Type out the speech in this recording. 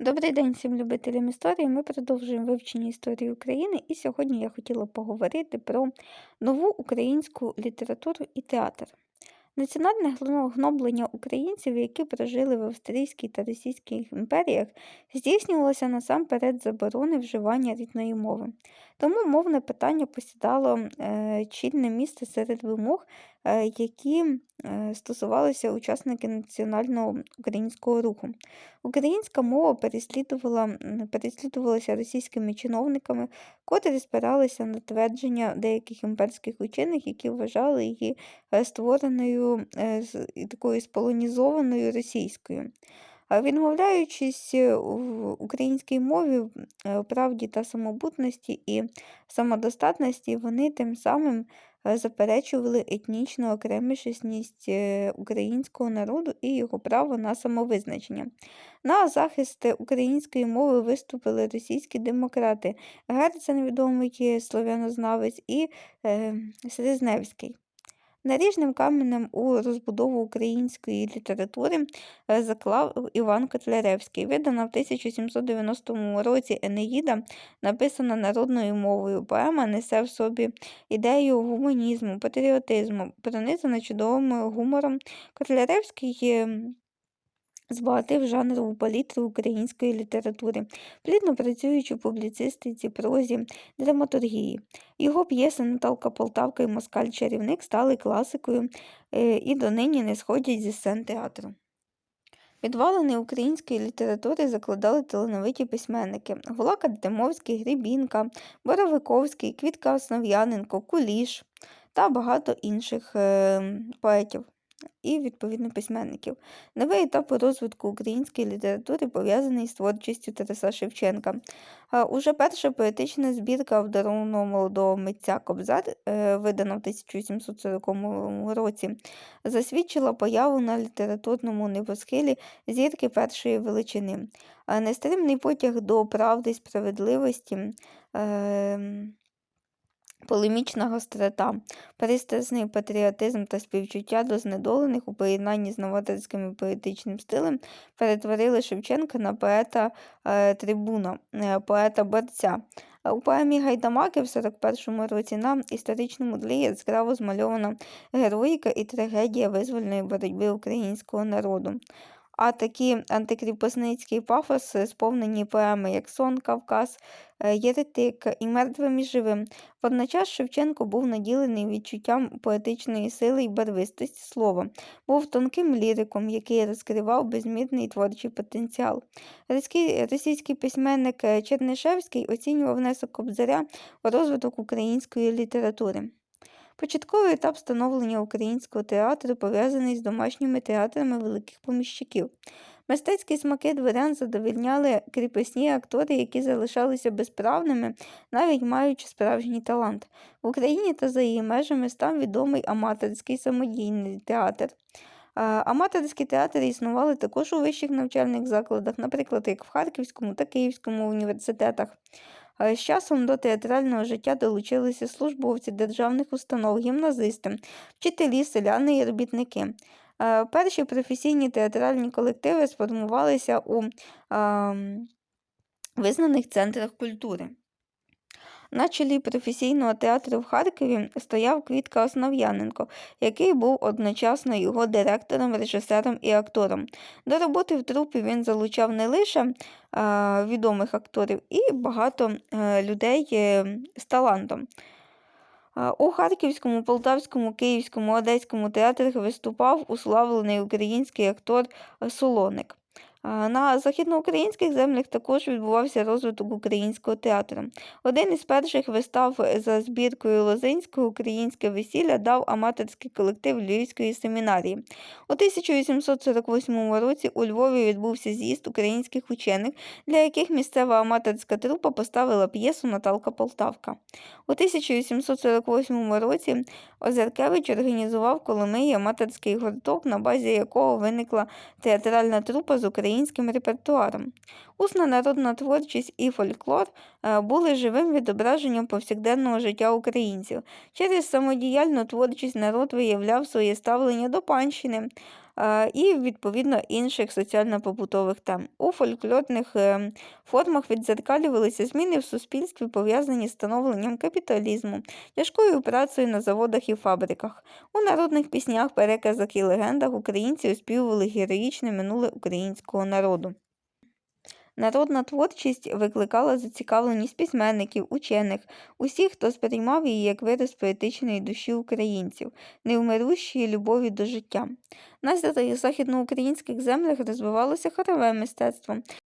Добрий день всім любителям історії. Ми продовжуємо вивчення історії України, і сьогодні я хотіла поговорити про нову українську літературу і театр. Національне гноблення українців, які прожили в Австрійській та Російській імперіях, здійснювалося насамперед заборони вживання рідної мови. Тому мовне питання посідало е, чільне місце серед вимог, е, які е, стосувалися учасників національного українського руху. Українська мова переслідувала, переслідувалася російськими чиновниками, котрі спиралися на твердження деяких імперських учених, які вважали її створеною е, і такою сполонізованою російською. Відмовляючись е, в українській мові, е, правді та самобутності і самодостатності, вони тим самим е, заперечували етнічну окремішність е, українського народу і його право на самовизначення. На захист української мови виступили російські демократи Герцен, відомий слов'янознавець, і е, Срезневський. Наріжним каменем у розбудову української літератури е, заклав Іван Котляревський. Видана в 1790 році Енеїда, написана народною мовою. Поема несе в собі ідею гуманізму, патріотизму, пронизана чудовим гумором. Котляревський збагатив жанрову палітру української літератури, плідно працюючи в публіцистиці, прозі, драматургії. Його п'єси Наталка Полтавка і Москаль Чарівник стали класикою е, і донині не сходять зі сцен театру. Підвалини української літератури закладали талановиті письменники Гулака Димовський, Гребінка, Боровиковський, Квітка Основ'яненко, Куліш та багато інших е, поетів і відповідно письменників. Новий етап розвитку української літератури пов'язаний з творчістю Тараса Шевченка. Уже перша поетична збірка обдарованого молодого митця Кобзар, е, видана в 1840 році, засвідчила появу на літературному небосхилі зірки першої величини. Нестримний потяг до правди й справедливості. Ем, Полемічна гострота, пристрасний патріотизм та співчуття до знедолених у поєднанні з новаторським поетичним стилем перетворили Шевченка на поета е, трибуна, е, поета борця. У поемі Гайдамаки в 41-му році на історичному тлі яскраво змальована героїка і трагедія визвольної боротьби українського народу. А такі антикріпосницький пафос, сповнені поеми, як Сон, Кавказ, е, Єретик і Мертвим і живим. Водночас Шевченко був наділений відчуттям поетичної сили й барвистості слова, був тонким ліриком, який розкривав безмірний творчий потенціал. Російський, російський письменник е, Чернишевський оцінював внесок Кобзаря у розвиток української літератури. Початковий етап становлення українського театру пов'язаний з домашніми театрами великих поміщиків. Мистецькі смаки дворян задовільняли кріпосні актори, які залишалися безправними, навіть маючи справжній талант. В Україні та за її межами став відомий аматорський самодійний театр. Аматорські театри існували також у вищих навчальних закладах, наприклад, як в Харківському та Київському університетах. З часом до театрального життя долучилися службовці державних установ, гімназисти, вчителі, селяни і робітники. Перші професійні театральні колективи сформувалися у визнаних центрах культури. На чолі професійного театру в Харкові стояв Квітка Основ'яненко, який був одночасно його директором, режисером і актором. До роботи в трупі він залучав не лише е, відомих акторів, і багато е, людей е, з талантом. У Харківському, Полтавському, Київському, Одеському театрах виступав уславлений український актор Солоник. На західноукраїнських землях також відбувався розвиток українського театру. Один із перших вистав за збіркою Лозинського «Українське весілля» дав аматорський колектив Львівської семінарії. У 1848 році у Львові відбувся з'їзд українських учених, для яких місцева аматорська трупа поставила п'єсу Наталка Полтавка. У 1848 році Озеркевич організував Коломиї аматорський гурток, на базі якого виникла театральна трупа з українським репертуаром. Усна народна творчість і фольклор е, були живим відображенням повсякденного життя українців. Через самодіяльну творчість народ виявляв своє ставлення до панщини, і, відповідно, інших соціально-побутових тем. У фольклорних е, формах відзеркалювалися зміни в суспільстві, пов'язані з становленням капіталізму, тяжкою працею на заводах і фабриках. У народних піснях, переказах і легендах українці оспівували героїчне минуле українського народу. Народна творчість викликала зацікавленість письменників, учених, усіх, хто сприймав її як вираз поетичної душі українців, невмирущої любові до життя. На західноукраїнських землях розвивалося хорове мистецтво,